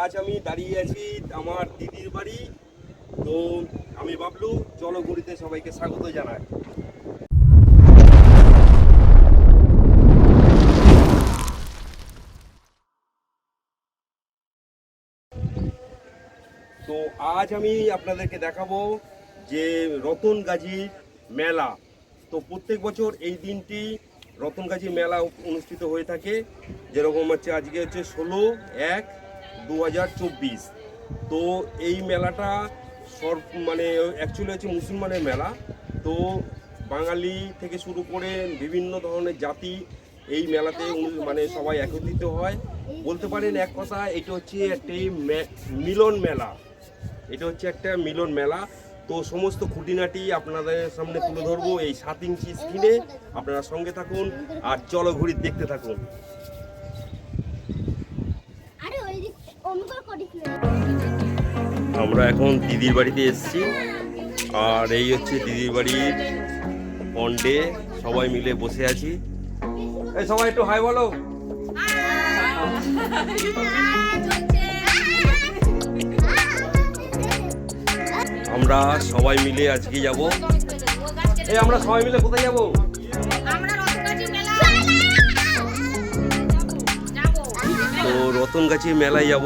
আজ আমি দাঁড়িয়ে আছি আমার দিদির বাড়ি। তো আমি বাবলু ঘুরিতে সবাইকে স্বাগত জানাই। তো আজ আমি আপনাদেরকে দেখাবো যে রতন গাজীর মেলা। তো প্রত্যেক বছর এই দিনটি রতনগাছি মেলা অনুষ্ঠিত হয়ে থাকে। যেরকম হচ্ছে আজকে হচ্ছে ষোলো এক দু হাজার চব্বিশ। তো এই মেলাটা সর মানে অ্যাকচুয়ালি হচ্ছে মুসলমানের মেলা। তো বাঙালি থেকে শুরু করে বিভিন্ন ধরনের জাতি এই মেলাতে মানে সবাই একত্রিত হয়। বলতে পারেন এক কথা, এটা হচ্ছে একটি মিলন মেলা। এটা হচ্ছে একটা মিলন মেলা। তো সমস্ত খুঁটিনাটি আপনাদের সামনে তুলে ধরবো এই সাত ইঞ্চি স্ক্রিনে আপনারা সঙ্গে থাকুন আর চলো ঘুরি দেখতে থাকুন আরে ওই দিক অমুক করিস না আমরা এখন দিদির বাড়িতে এসেছি। আর এই হচ্ছে দিদির বাড়ির পন্ডে। সবাই মিলে বসে আছি। এই সবাই একটু হাই বলো। আমরা সবাই মিলে আজকে যাব। এই আমরা সবাই মিলে কোথায় যাব? তো রতনগাছি মেলায় যাব।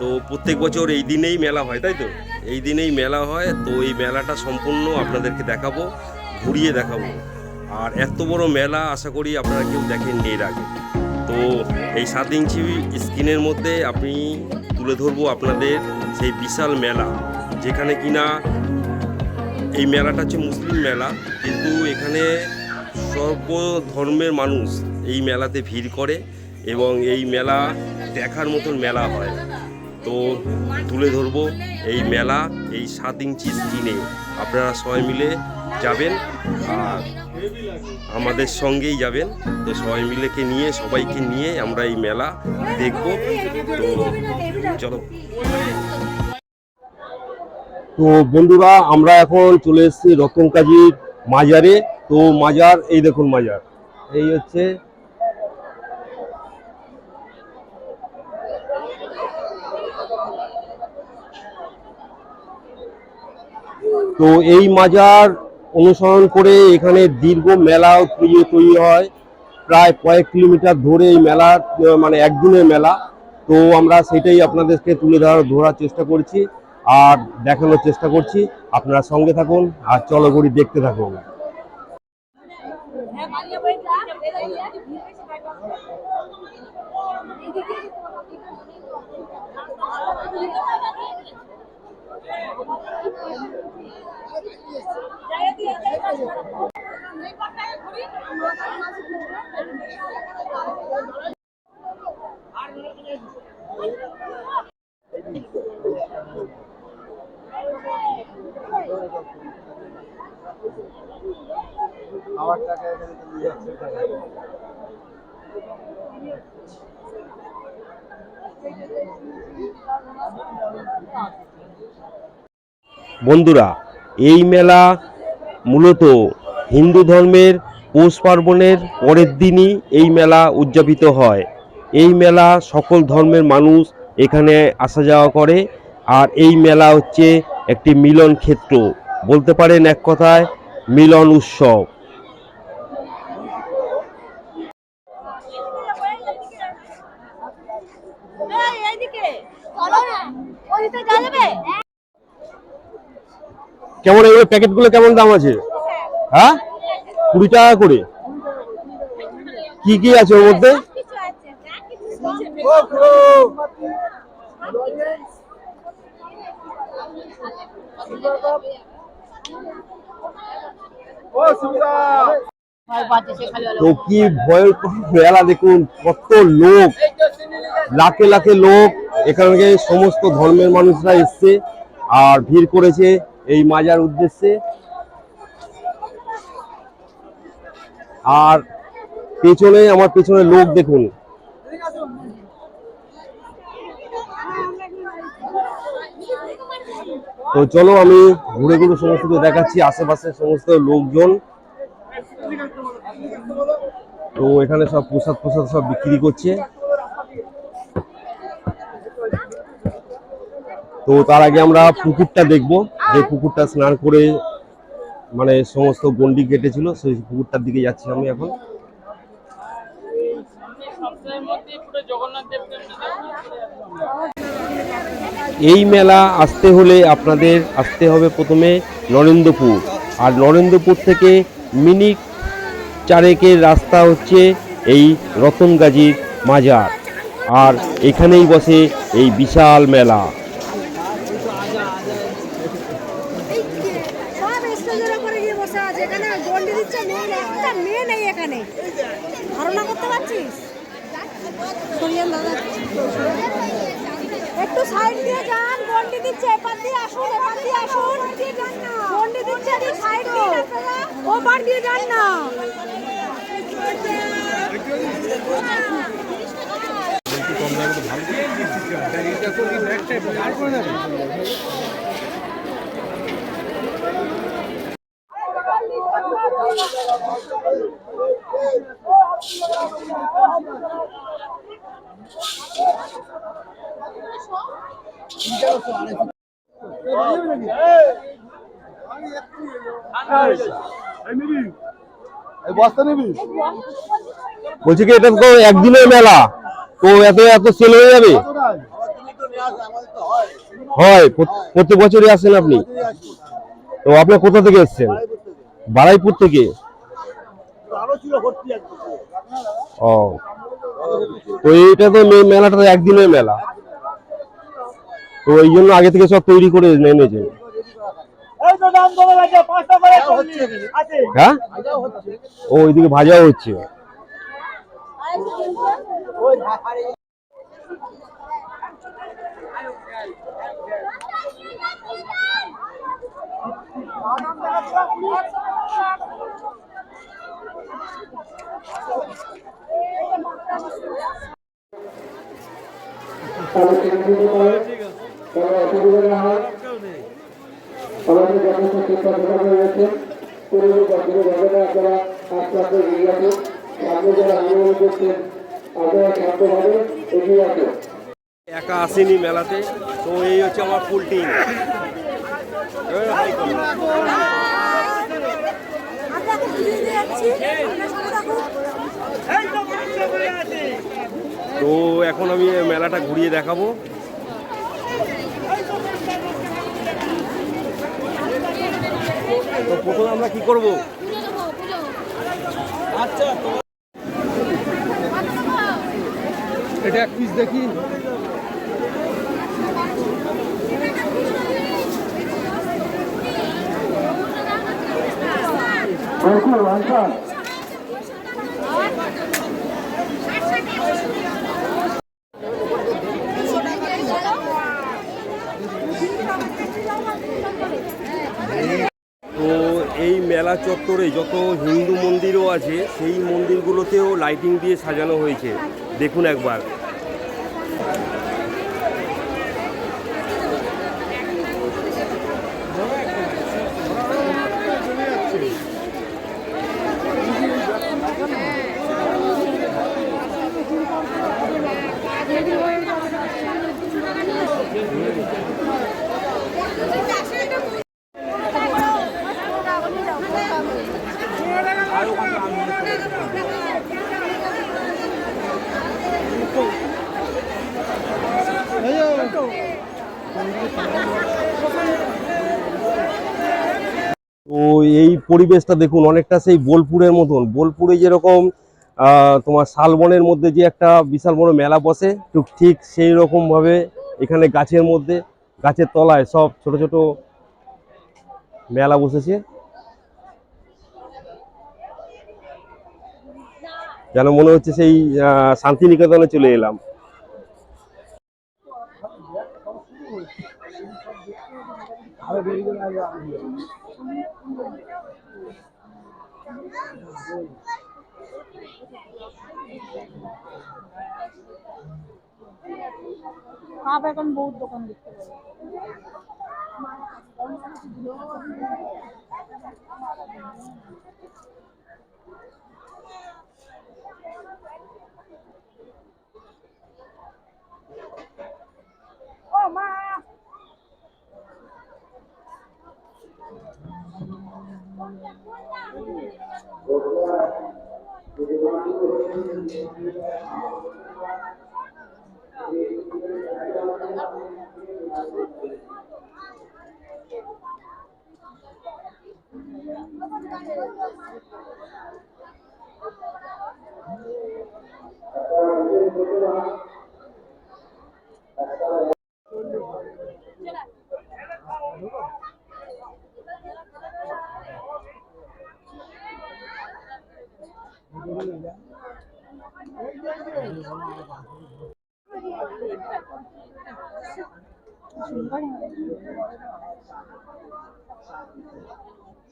তো প্রত্যেক বছর এই দিনেই মেলা হয়, তাই তো? এই দিনেই মেলা হয়, তো এই মেলাটা সম্পূর্ণ আপনাদেরকে দেখাবো, ঘুরিয়ে দেখাবো। আর এত বড় মেলা আশা করি আপনারা কেউ দেখেননি এর আগে। তো এই সাত ইঞ্চি স্ক্রিনের মধ্যে আমি তুলে ধরবো আপনাদের সেই বিশাল মেলা, যেখানে কিনা এই মেলাটা হচ্ছে মুসলিম মেলা, কিন্তু এখানে সর্ব ধর্মের মানুষ এই মেলাতে ভিড় করে। এবং এই মেলা দেখার মতন মেলা হয়। তো তুলে ধরবো এই মেলা এই সাত ইঞ্চি স্ক্রিনে আপনারা সবাই মিলে যাবেন আর আমাদের সঙ্গেই যাবেন। তো সবাই মিলেকে নিয়ে, সবাইকে নিয়ে আমরা এই মেলা দেখব। তো চলো। তো বন্ধুরা, আমরা এখন চলে এসেছি রতন কাজীর মাজারে। তো মাজার, এই দেখুন মাজার। এই হচ্ছে তো এই মাজার অনুসরণ করে এখানে দীর্ঘ মেলা তৈরি তৈরি হয়। প্রায় কয়েক কিলোমিটার ধরে এই মেলা মানে একদিনের মেলা। তো আমরা সেটাই আপনাদেরকে তুলে ধরার ধরার চেষ্টা করছি আর দেখানোর চেষ্টা করছি। আপনারা সঙ্গে থাকুন আর চলো ঘুরি দেখতে থাকুন। আমার টাকা এখানে তো নিয়ে যাচ্ছে Thank you. বন্ধুরা, এই মেলা মূলত হিন্দু ধর্মের পৌষ পার্বণের পরের দিনই এই মেলা উদযাপিত হয়। এই মেলা সকল ধর্মের মানুষ এখানে আসা যাওয়া করে আর এই মেলা হচ্ছে একটি মিলন ক্ষেত্র। বলতে পারেন এক কথায়, মিলন উৎসব। কেমন এগুলো প্যাকেটগুলো কেমন দাম আছে? হ্যাঁ? কুড়ি টাকা করে। কি কি আছে ওর মধ্যে? তো কি মেলা দেখুন, কত লোক। লাখে লাখে লোক। এখানে সমস্ত ধর্মের মানুষরা এসছে আর ভিড় করেছে। এই মাজার উদ্দেশ্যে। আর পেছনে, আমার পেছনে লোক দেখুন। তো চলো আমি ঘুরে ঘুরে সমস্ত দেখাচ্ছি আশেপাশে সমস্ত লোকজন। তো এখানে সব প্রসাদ প্রসাদ সব বিক্রি করছে। তো তার আগে আমরা পুকুরটা দেখব। যে পুকুরটা স্নান করে মানে সমস্ত গন্ডি কেটেছিল, সেই পুকুরটার দিকে যাচ্ছি আমি এখন। এই মেলা আসতে হলে আপনাদের আসতে হবে প্রথমে নরেন্দ্রপুর। আর নরেন্দ্রপুর থেকে মিনিট চারেকের রাস্তা হচ্ছে এই রতনগাজীর মাজার। আর এখানেই বসে এই বিশাল মেলা সব স্টেজের উপরে গিয়ে বসে আছে এখানে গন্ডি দিচ্ছে মেয়ে নেই একটা মেয়ে এখানে? ধারণা করতে পারছিস? একটু সাইড দিয়ে যান, গন্ডি দিচ্ছে, এপার দিয়ে আসুন, এপার দিয়ে আসুন। গন্ডি দিচ্ছে সাইড দিয়ে। ও পার দিয়ে যান না। বলছি কি, এটা তো একদিনের মেলা। তো এত এত সেল হয়ে যাবে? হয় প্রত- বছরই আসেন আপনি। তো আপনি কোথা থেকে এসেছেন? বারাইপুর থেকে? ও। তো এইটা তো মেলাটা তো একদিনের মেলা। তো এই জন্য আগে থেকে সব তৈরি করে এনেছে। হ্যাঁ? ও ওইদিকে ভাজাও হচ্ছে। আমাদের যথেষ্ট শিক্ষা প্রদান হয়েছে। পরিবেশ বাকির ঘটনা আপনারা আস্তে আস্তে এগিয়ে আসুন। সামনে যারা আন্দোলন করছেন আপনারা শান্তভাবে এগিয়ে আসুন। একা আসেনি মেলাতে তো এই হচ্ছে আমার ফুল টিম আমরা তো এখন আমি মেলাটা ঘুরিয়ে দেখাবো। তো প্রথমে আমরা কি করব? এটা এক পিস দেখি। বলছি আনসার তো এই মেলা চত্বরে যত হিন্দু মন্দিরও আছে সেই মন্দিরগুলোতেও লাইটিং দিয়ে সাজানো হয়েছে। দেখুন একবার। তো এই পরিবেশটা দেখুন, অনেকটা সেই বোলপুরের মতন। বোলপুরে যেরকম তোমার শালবনের মধ্যে যে একটা বিশাল বড় মেলা বসে, ঠিক ঠিক সেই রকম ভাবে এখানে গাছের মধ্যে, গাছের তলায় সব ছোট ছোট মেলা বসেছে। যেন মনে হচ্ছে সেই শান্তিনিকেতনে চলে এলাম। आप এখন বহুত দোকান দেখতে পাবে।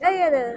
哎呀的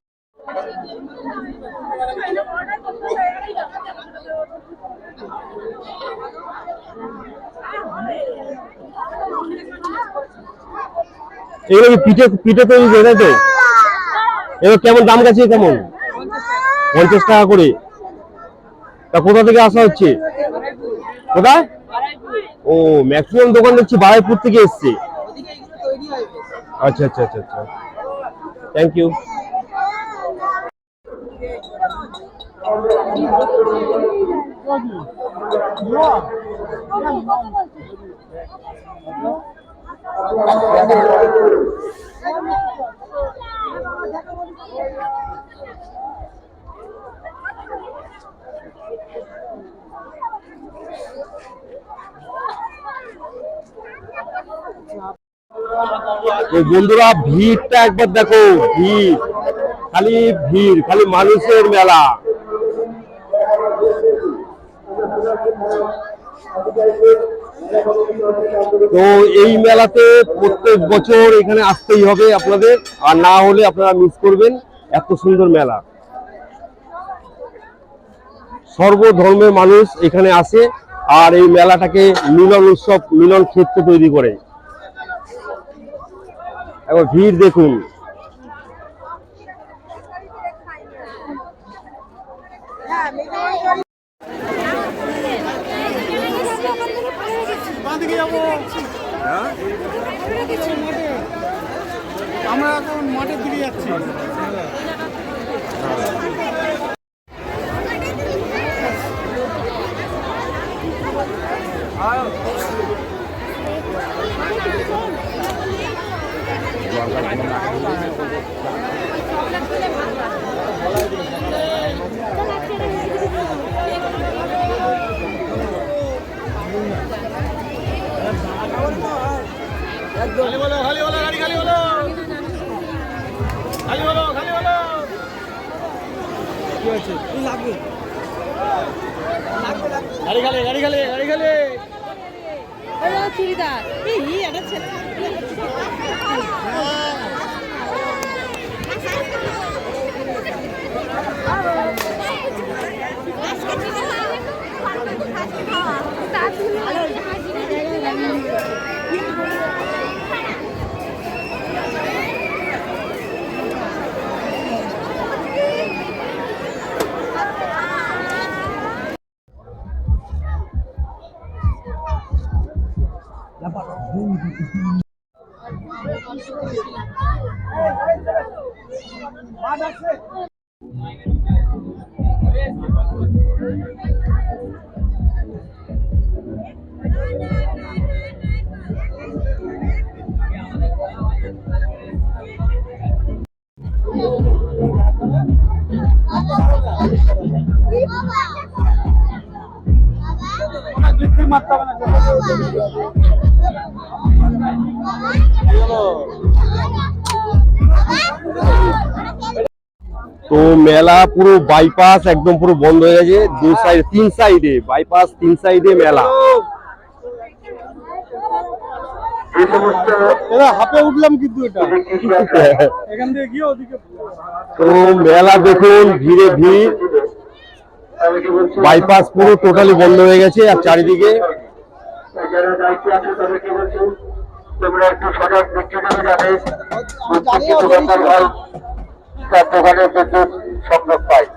এগুলো কি পিঠে পিঠে তৈরি তাই তো? এবার কেমন দাম গেছে কেমন? পঞ্চাশ টাকা করে। তা কোথা থেকে আসা হচ্ছে? কোথায়? ও ম্যাক্সিমাম দোকান দেখছি বারাইপুর থেকে এসছে। আচ্ছা আচ্ছা আচ্ছা আচ্ছা। থ্যাংক ইউ তো বন্ধুরা ভিড়টা একবার দেখো ভিড় খালি ভিড় খালি মানুষের মেলা তো এই মেলাতে প্রত্যেক বছর এখানে আসতেই হবে আপনাদের, আর না হলে আপনারা মিস করবেন এত সুন্দর মেলা। সর্বধর্মের মানুষ এখানে আসে, আর এই মেলাটাকে মিলন উৎসব, মিলন ক্ষেত্র তৈরি করে। একবার ভিড় দেখুন। আমরা এখন মাঠের দিকে যাচ্ছি। বলো খালি গাড়ি খালি বলো কি লাগবে গাড়ি খালি গাড়ি খালি গাড়ি খালি চুড়িদার। এই একটা ছেলে। তো মেলা পুরো বাইপাস একদম পুরো বন্ধ হয়ে গেছে। দু সাইড তিন সাইডে বাইপাস তিন সাইডে মেলা। হাফে উঠলাম কিন্তু এটা। এখান থেকে গিয়ে ওদিকে তো মেলা দেখুন ভিড়ে ভিড়। বাইপাস পুরো টোটালি বন্ধ হয়ে গেছে আর চারিদিকে যারা তোমরা একটু সজাগ দৃষ্টি দেবে যাতে তার দোকানে বিদ্যুৎ সংযোগ পায়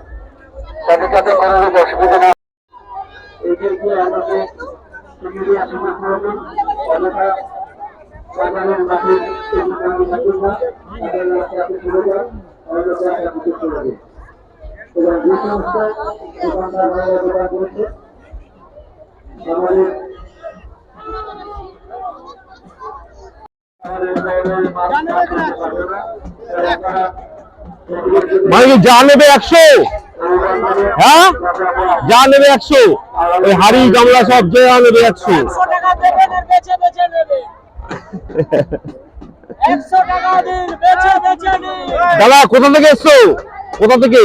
তাতে তাতে কোনো অসুবিধা না তাদের চলে যাবে এবং যে সমস্ত দোকানদার ভাইরা দোকান করেছে আমাদের মানে যা নেবে একশো। হ্যাঁ? যা নেবে একশো। ওই হাড়ি গামলা সব যা নেবে একশো। দাদা কোথা থেকে এসছো? কোথা থেকে?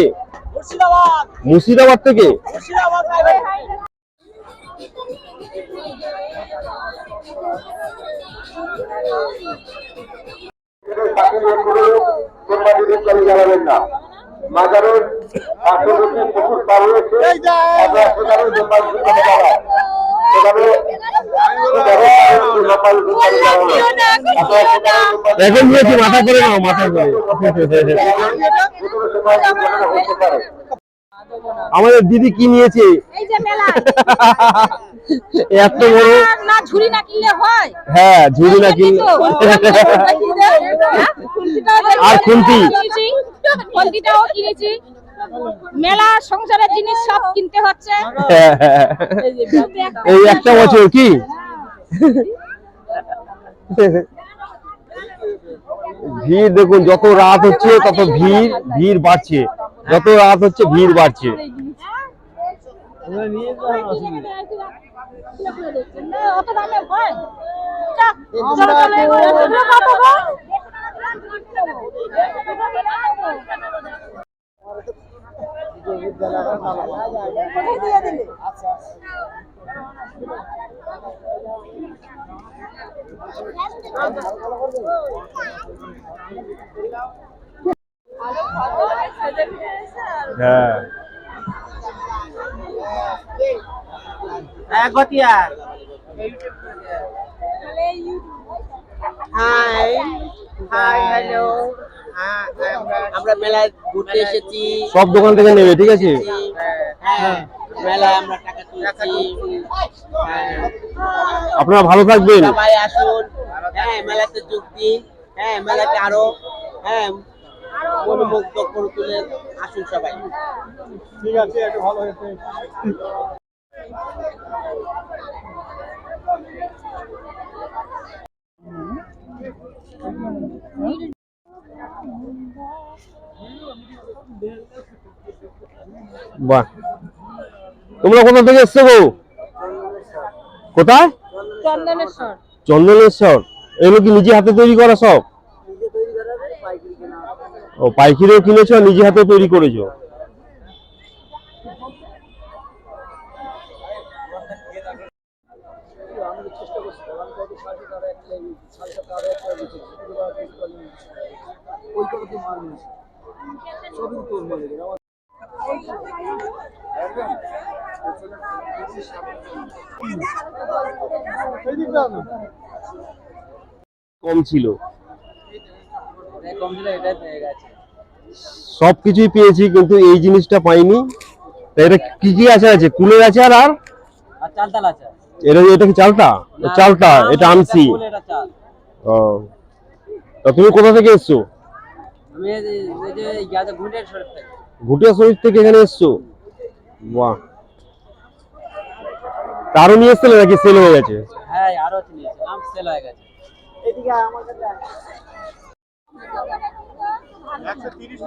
মুর্শিদাবাদ। মুর্শিদাবাদ থেকে? জ্বালাবেন না। মাজারের পার্শ্ববর্তী পুকুর পার হয়েছে সেখানে এখন দিয়েছি মাথা করে নাও মাথা করে আমাদের দিদি কি নিয়েছে? এই যে মেলা। এত বড় না ঝুড়ি না কিনলে হয়। হ্যাঁ ঝুড়ি না কিনলে আর খুন্তি? খুন্তিটাও কিনেছি। মেলা সংসারের জিনিস সব কিনতে হচ্ছে। এই একটা বছর কি? ভিড় দেখুন যত রাত হচ্ছে তত ভিড় ভিড় বাড়ছে। যত রাত হচ্ছে ভিড় বাড়ছে। অত দামে হয়। যা, গতিয়া হাই হাই হ্যালো হ্যাঁ আমরা মেলায় ঘুরতে এসেছি। সব দোকান থেকে নেবে ঠিক আছে? হ্যাঁ মেলায় আমরা টাকা তুলছি। হ্যাঁ। আপনারা ভালো থাকবেন। সবাই আসুন। হ্যাঁ মেলাতে যোগ দিন। হ্যাঁ মেলাতে আরও হ্যাঁ মনোমুগ্ধ করে তুলে আসুন সবাই। ঠিক আছে ভালো হয়েছে। বাহ। তোমরা কোথা থেকে এসছো গো? কোথায়? চন্দনেশ্বর। চন্দনেশ্বর। এগুলো কি নিজে হাতে তৈরি করা সব? ও পাইকারিও কিনেছো নিজে হাতে তৈরি করেছ? কম ছিল। কম দিলে এটাই পেয়ে গেছে। সব কিছুই পেয়েছি কিন্তু এই জিনিসটা পাইনি। এটা কি কি আছে আছে? কুলের আচার আর? আর চালতাল আছে। এটা এটা কি চালটা? চালটা এটা আনছি। ও। তা তুমি কোথা থেকে এসছো? আমি এই যে- এই যে ইয়াতে ঘুঁটের শরীর থেকে। ঘুটিয়া শরীর থেকে এখানে এসছো? বাহ। তারও নিয়ে এসছিলে নাকি সেল হয়ে গেছে? হ্যাঁ আরও সেল হয়ে গেছে। তুমি বলবে তাই না বিভিন্ন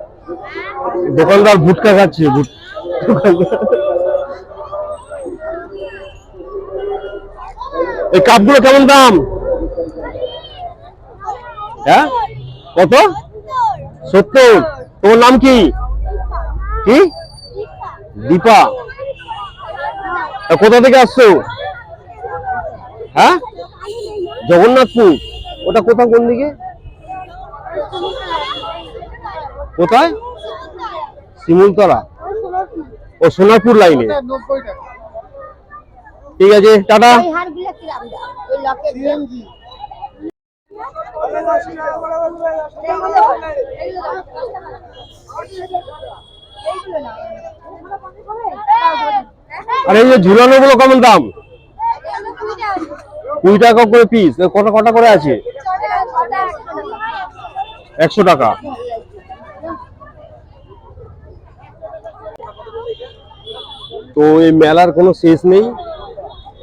দোকানদার ভুটকা খাচ্ছে এই কাপগুলো কেমন দাম? হ্যাঁ? কত? সত্তর। তোমার নাম কি? কি? দীপা। কোথা থেকে আসছো? হ্যাঁ? জগন্নাথপুর। ওটা কোথা, কোন দিকে? কোথায়? শিমুলতলা। ও সোনারপুর লাইনে ঠিক আছে টাটা। আর এই যে ঝুলানো গুলো কেমন দাম? কুড়ি টাকা করে পিস কটা কটা করে আছে? একশো টাকা। তো এই মেলার কোনো শেষ নেই।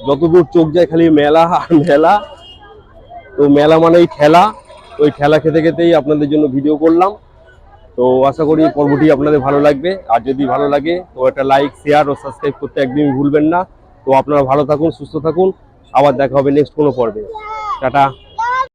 যতদূর চোখ যায় খালি মেলা আর মেলা। তো মেলা মানেই ঠেলা। ওই খেলা খেতে খেতেই আপনাদের জন্য ভিডিও করলাম। তো আশা করি পর্বটি আপনাদের ভালো লাগবে। আর যদি ভালো লাগে, তো একটা লাইক শেয়ার ও সাবস্ক্রাইব করতে একদমই ভুলবেন না। তো আপনারা ভালো থাকুন, সুস্থ থাকুন। আবার দেখা হবে নেক্সট কোনো পর্বে। টাটা।